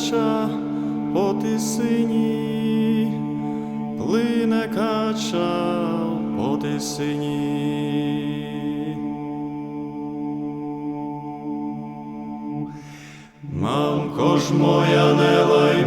кача по тисині, плине кача по тисині. Мамко ж моя, не лай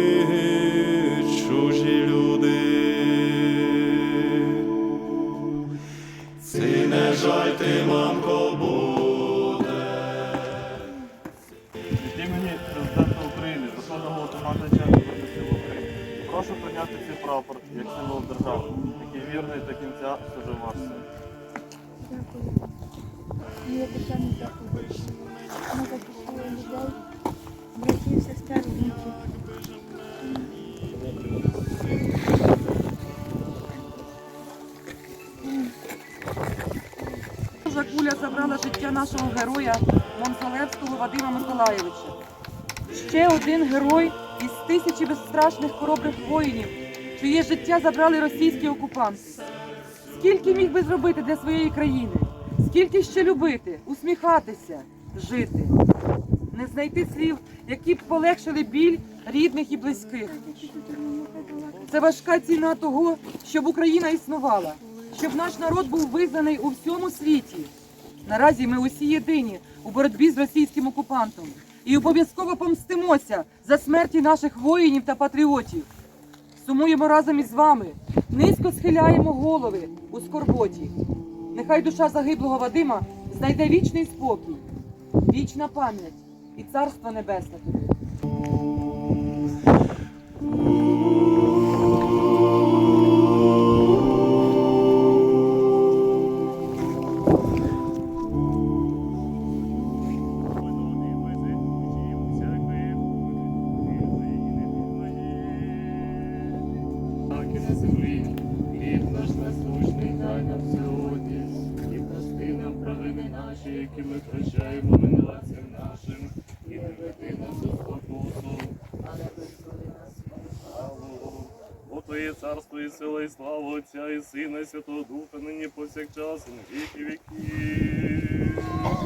Прошу цей прапор як символ держави, який вірний до кінця служив ваш син. Дякую. Моє питання дякую. Ми захистили людей, братів, сестер, внуків. Ворожа куля забрала життя нашого героя Монзалевського Вадима Миколаєвича. Ще один герой тисячі безстрашних хоробрих воїнів, чиє життя забрали російські окупанти. Скільки міг би зробити для своєї країни? Скільки ще любити, усміхатися, жити, не знайти слів, які б полегшили біль рідних і близьких. Це важка ціна того, щоб Україна існувала, щоб наш народ був визнаний у всьому світі. Наразі ми усі єдині у боротьбі з російським окупантом і обов'язково помстимося за смерті наших воїнів та патріотів. Сумуємо разом із вами, низько схиляємо голови у скорботі. Нехай душа загиблого Вадима знайде вічний спокій, вічна пам'ять і царство небесне тобі. Наші, які ми прощаємо винуватцям нашим, і не веди нас до спокусу. Бо Твоє царство і сила, і слава Отця, і Сина, і Святого Духа, нині повсякчас, на віки віків.